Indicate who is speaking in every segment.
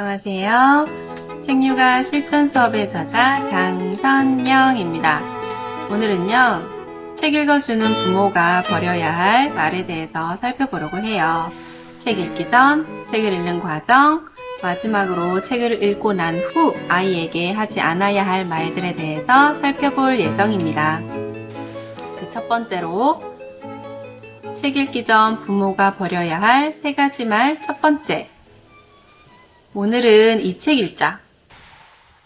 Speaker 1: 안녕하세요. 책육아 실전 수업의 저자 장선영입니다. 오늘은요, 책 읽어주는 부모가 버려야 할 말에 대해서 살펴보려고 해요. 책 읽기 전, 책을 읽는 과정, 마지막으로 책을 읽고 난 후 아이에게 하지 않아야 할 말들에 대해서 살펴볼 예정입니다. 그 첫 번째로, 책 읽기 전 부모가 버려야 할 세 가지 말 첫 번째. 오늘은 이 책 읽자.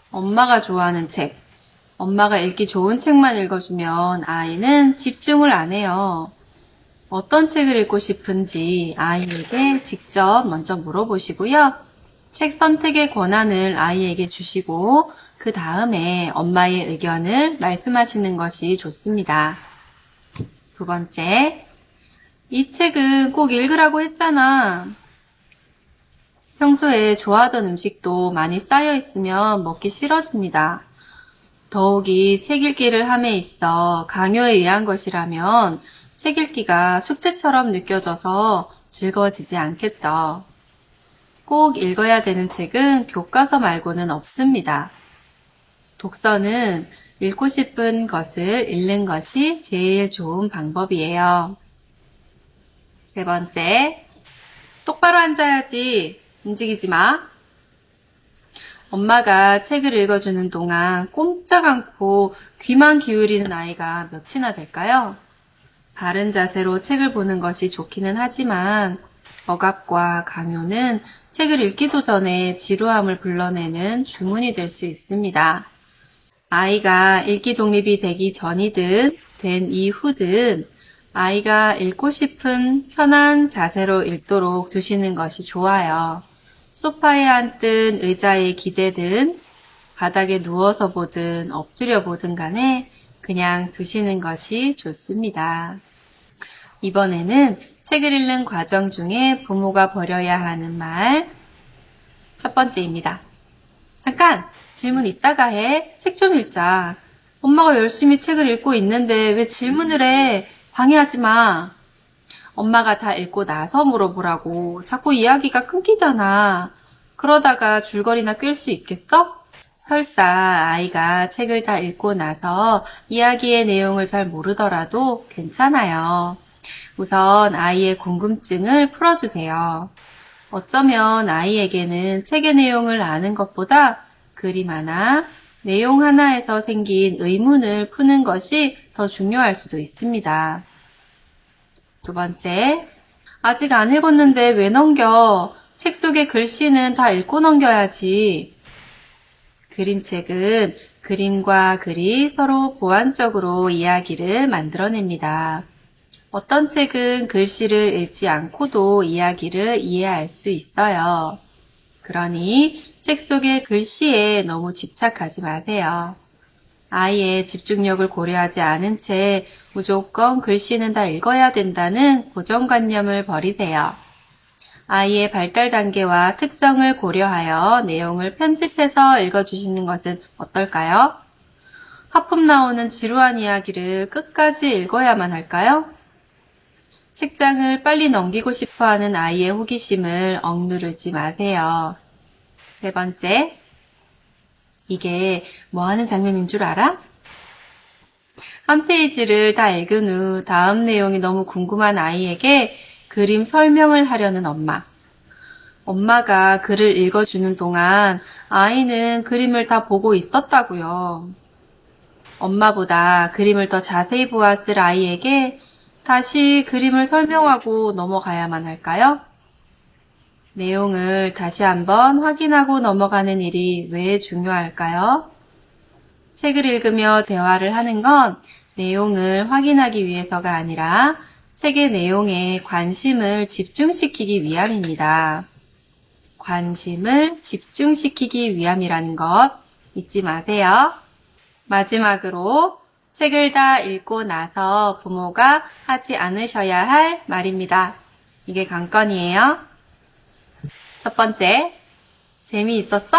Speaker 1: 엄마가 좋아하는 책. 엄마가 읽기 좋은 책만 읽어주면 아이는 집중을 안 해요. 어떤 책을 읽고 싶은지 아이에게 직접 먼저 물어보시고요. 책 선택의 권한을 아이에게 주시고 그 다음에 엄마의 의견을 말씀하시는 것이 좋습니다. 두 번째, 이 책은 꼭 읽으라고 했잖아. 평소에 좋아하던 음식도 많이 쌓여 있으면 먹기 싫어집니다. 더욱이 책 읽기를 함에 있어 강요에 의한 것이라면 책 읽기가 숙제처럼 느껴져서 즐거워지지 않겠죠. 꼭 읽어야 되는 책은 교과서 말고는 없습니다. 독서는 읽고 싶은 것을 읽는 것이 제일 좋은 방법이에요. 세 번째, 똑바로 앉아야지. 움직이지 마. 엄마가 책을 읽어주는 동안 꼼짝 않고 귀만 기울이는 아이가 몇이나 될까요? 바른 자세로 책을 보는 것이 좋기는 하지만 억압과 강요는 책을 읽기도 전에 지루함을 불러내는 주문이 될 수 있습니다. 아이가 읽기 독립이 되기 전이든 된 이후든 아이가 읽고 싶은 편한 자세로 읽도록 두시는 것이 좋아요. 소파에 앉든 의자에 기대든 바닥에 누워서 보든 엎드려 보든 간에 그냥 두시는 것이 좋습니다. 이번에는 책을 읽는 과정 중에 부모가 버려야 하는 말 첫 번째입니다. 잠깐! 질문 이따가 해. 책 좀 읽자. 엄마가 열심히 책을 읽고 있는데 왜 질문을 해? 방해하지 마. 엄마가 다 읽고 나서 물어보라고. 자꾸 이야기가 끊기잖아. 그러다가 줄거리나 낄 수 있겠어? 설사 아이가 책을 다 읽고 나서 이야기의 내용을 잘 모르더라도 괜찮아요. 우선 아이의 궁금증을 풀어주세요. 어쩌면 아이에게는 책의 내용을 아는 것보다 그림 하나, 내용 하나에서 생긴 의문을 푸는 것이 더 중요할 수도 있습니다. 두 번째, 아직 안 읽었는데 왜 넘겨? 책 속의 글씨는 다 읽고 넘겨야지. 그림책은 그림과 글이 서로 보완적으로 이야기를 만들어냅니다. 어떤 책은 글씨를 읽지 않고도 이야기를 이해할 수 있어요. 그러니 책 속의 글씨에 너무 집착하지 마세요. 아이의 집중력을 고려하지 않은 채 무조건 글씨는 다 읽어야 된다는 고정관념을 버리세요. 아이의 발달 단계와 특성을 고려하여 내용을 편집해서 읽어주시는 것은 어떨까요? 하품 나오는 지루한 이야기를 끝까지 읽어야만 할까요? 책장을 빨리 넘기고 싶어 하는 아이의 호기심을 억누르지 마세요. 세 번째, 이게 뭐 하는 장면인 줄 알아? 한 페이지를 다 읽은 후 다음 내용이 너무 궁금한 아이에게 그림 설명을 하려는 엄마. 엄마가 글을 읽어주는 동안 아이는 그림을 다 보고 있었다고요. 엄마보다 그림을 더 자세히 보았을 아이에게 다시 그림을 설명하고 넘어가야만 할까요? 내용을 다시 한번 확인하고 넘어가는 일이 왜 중요할까요? 책을 읽으며 대화를 하는 건 내용을 확인하기 위해서가 아니라 책의 내용에 관심을 집중시키기 위함입니다. 관심을 집중시키기 위함이라는 것 잊지 마세요. 마지막으로 책을 다 읽고 나서 부모가 하지 않으셔야 할 말입니다. 이게 관건이에요. 첫 번째, 재미있었어?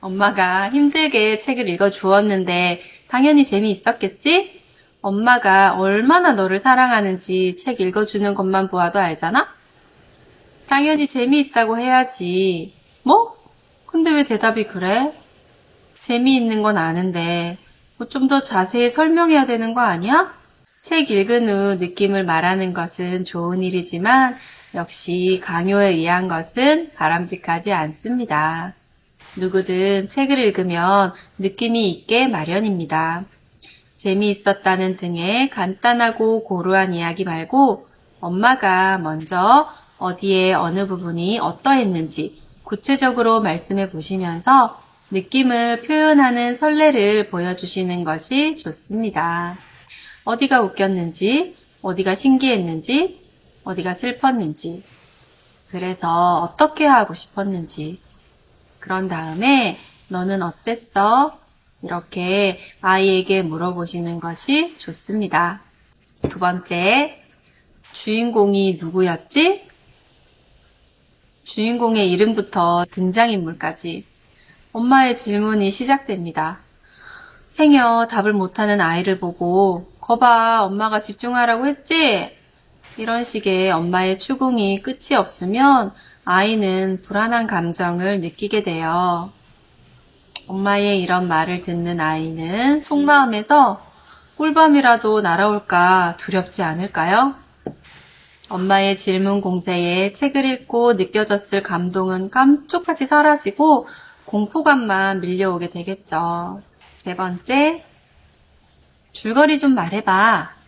Speaker 1: 엄마가 힘들게 책을 읽어 주었는데 당연히 재미있었겠지? 엄마가 얼마나 너를 사랑하는지 책 읽어주는 것만 보아도 알잖아? 당연히 재미있다고 해야지. 뭐? 근데 왜 대답이 그래? 재미있는 건 아는데, 뭐 좀 더 자세히 설명해야 되는 거 아니야? 책 읽은 후 느낌을 말하는 것은 좋은 일이지만, 역시 강요에 의한 것은 바람직하지 않습니다. 누구든 책을 읽으면 느낌이 있게 마련입니다. 재미있었다는 등의 간단하고 고루한 이야기 말고 엄마가 먼저 어디에 어느 부분이 어떠했는지 구체적으로 말씀해 보시면서 느낌을 표현하는 설레를 보여주시는 것이 좋습니다. 어디가 웃겼는지, 어디가 신기했는지, 어디가 슬펐는지, 그래서 어떻게 하고 싶었는지, 그런 다음에 너는 어땠어? 이렇게 아이에게 물어보시는 것이 좋습니다. 두 번째, 주인공이 누구였지? 주인공의 이름부터 등장인물까지 엄마의 질문이 시작됩니다. 행여 답을 못하는 아이를 보고 거봐 엄마가 집중하라고 했지? 이런 식의 엄마의 추궁이 끝이 없으면 아이는 불안한 감정을 느끼게 돼요. 엄마의 이런 말을 듣는 아이는 속마음에서 꿀밤이라도 날아올까 두렵지 않을까요? 엄마의 질문 공세에 책을 읽고 느껴졌을 감동은 깜짝같이 사라지고 공포감만 밀려오게 되겠죠. 세 번째, 줄거리 좀 말해봐.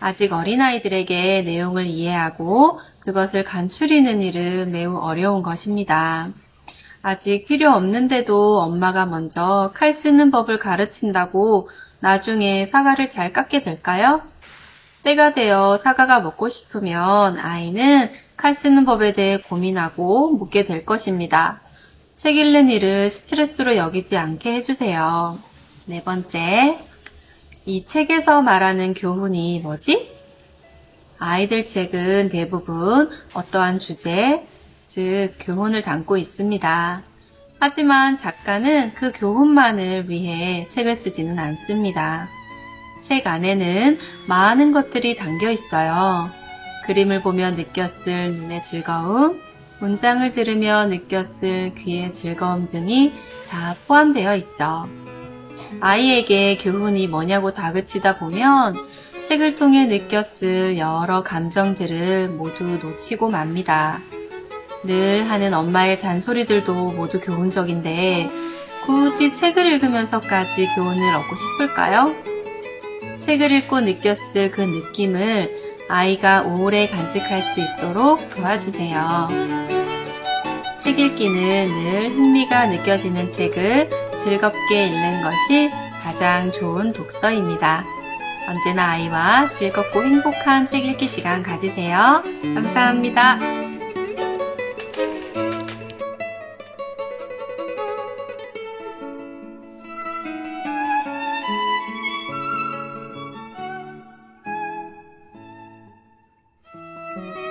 Speaker 1: 아직 어린아이들에게 내용을 이해하고 그것을 간추리는 일은 매우 어려운 것입니다. 아직 필요 없는데도 엄마가 먼저 칼 쓰는 법을 가르친다고 나중에 사과를 잘 깎게 될까요? 때가 되어 사과가 먹고 싶으면 아이는 칼 쓰는 법에 대해 고민하고 묻게 될 것입니다. 책 읽는 일을 스트레스로 여기지 않게 해주세요. 네 번째, 이 책에서 말하는 교훈이 뭐지? 아이들 책은 대부분 어떠한 주제, 즉 교훈을 담고 있습니다. 하지만 작가는 그 교훈만을 위해 책을 쓰지는 않습니다. 책 안에는 많은 것들이 담겨 있어요. 그림을 보며 느꼈을 눈의 즐거움, 문장을 들으며 느꼈을 귀의 즐거움 등이 다 포함되어 있죠. 아이에게 교훈이 뭐냐고 다그치다 보면 책을 통해 느꼈을 여러 감정들을 모두 놓치고 맙니다. 늘 하는 엄마의 잔소리들도 모두 교훈적인데 굳이 책을 읽으면서까지 교훈을 얻고 싶을까요? 책을 읽고 느꼈을 그 느낌을 아이가 오래 간직할 수 있도록 도와주세요. 책 읽기는 늘 흥미가 느껴지는 책을 즐겁게 읽는 것이 가장 좋은 독서입니다. 언제나 아이와 즐겁고 행복한 책 읽기 시간 가지세요. 감사합니다.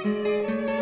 Speaker 1: thank you